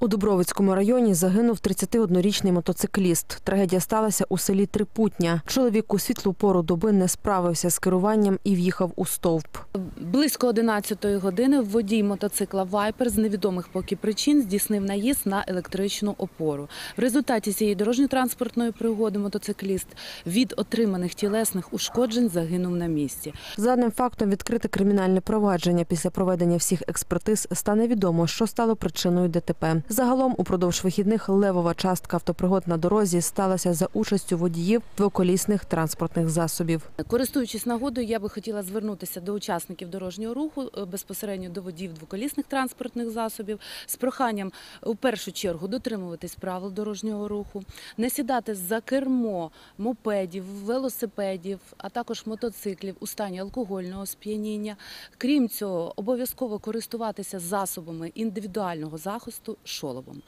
У Дубровицькому районі загинув 31-річний мотоцикліст. Трагедія сталася у селі Трипутня. Чоловік у світлу пору доби не справився з керуванням і в'їхав у стовп. Близько 11-ї години водій мотоцикла Вайпер з невідомих поки причин здійснив наїзд на електричну опору. В результаті цієї дорожньо-транспортної пригоди мотоцикліст від отриманих тілесних ушкоджень загинув на місці. За даним фактом відкрите кримінальне провадження. Після проведення всіх експертиз стане відомо, що стало причиною ДТП. Загалом упродовж вихідних левова частка автопригод на дорозі сталася за участю водіїв двоколісних транспортних засобів. Користуючись нагодою, я би хотіла звернутися до учасників дорожнього руху е, безпосередньо до водіїв двоколісних транспортних засобів з проханням у першу чергу дотримуватись правил дорожнього руху, не сідати за кермо мопедів, велосипедів, а також мотоциклів у стані алкогольного сп'яніння. Крім цього, обов'язково користуватися засобами індивідуального захисту шоломом.